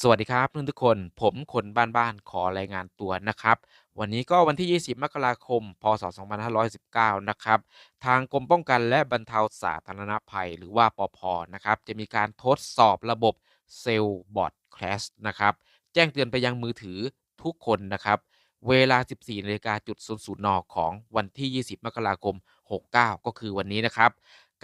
สวัสดีครับทุกคน ผมคนบ้านๆขอรายงานตัวนะครับ วันนี้ก็วันที่ 20 มกราคม พศ 2519 นะครับ ทางกรมป้องกันและบรรเทาสาธารณภัย หรือว่าปพนะครับ จะมีการทดสอบระบบเซลล์บอทแคสนะครับ แจ้งเตือนไปยังมือถือทุกคนนะครับ เวลา 14นาฬิกาจุด00นของวันที่ 20 มกราคม 69 ก็คือวันนี้นะครับ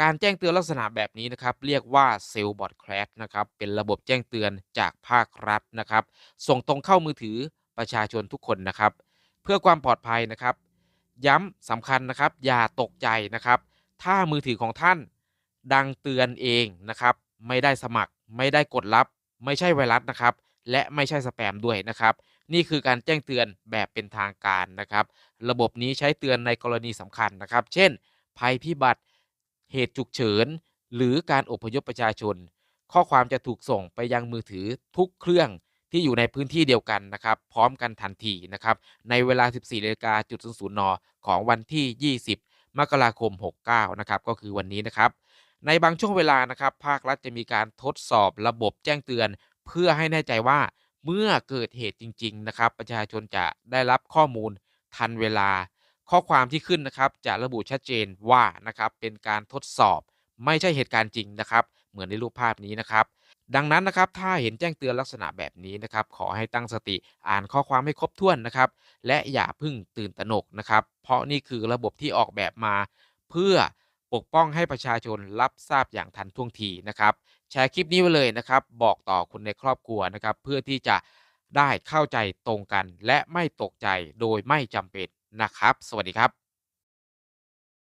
การแจ้งเตือนลักษณะแบบนี้นะครับเรียกว่าเซลล์บอทแคสนะครับเป็นระบบแจ้งเตือนจากภาครัฐนะครับ ส่งตรงเข้ามือถือประชาชนทุกคนนะครับ เพื่อความปลอดภัยนะครับ ย้ำสำคัญนะครับ อย่าตกใจนะครับ ถ้ามือถือของท่านดังเตือนเองนะครับ ไม่ได้สมัคร ไม่ได้กดรับ ไม่ใช่ไวรัสนะครับ และไม่ใช่สแปมด้วยนะครับ นี่คือการแจ้งเตือนแบบเป็นทางการนะครับ ระบบนี้ใช้เตือนในกรณีสำคัญนะครับ เช่น ภัยพิบัติ เหตุฉุกเฉิน หรือการอพยพประชาชน ข้อความจะถูกส่งไปยังมือถือทุกเครื่องที่อยู่ในพื้นที่เดียวกันนะครับ พร้อมกันทันทีนะครับ ในเวลา 14นาฬิกาจุด00นของวันที่ 20 มกราคม 69 นะครับ ก็คือวันนี้นะครับ ในบางช่วงเวลานะครับ ภาครัฐจะมีการทดสอบระบบแจ้งเตือน เพื่อให้แน่ใจว่าเมื่อเกิดเหตุจริง ๆ นะครับ ประชาชนจะได้รับข้อมูลทันเวลา ข้อความที่ขึ้นนะครับจะระบุชัดเจนว่านะครับเป็นการทดสอบไม่ใช่เหตุการณ์จริงนะครับเหมือนในรูปภาพนี้นะครับ ดังนั้นนะครับถ้าเห็นแจ้งเตือนลักษณะแบบนี้นะครับ ขอให้ตั้งสติอ่านข้อความให้ครบถ้วนนะครับ และอย่าเพึ่งตื่นตระหนกนะครับ เพราะนี่คือระบบที่ออกแบบมา เพื่อปกป้องให้ประชาชนรับทราบอย่างทันท่วงทีนะครับ แชร์คลิปนี้ไว้เลยนะครับ บอกต่อคนในครอบครัวนะครับ เพื่อที่จะได้เข้าใจตรงกัน และไม่ตกใจโดยไม่จำเป็น นะครับ สวัสดีครับ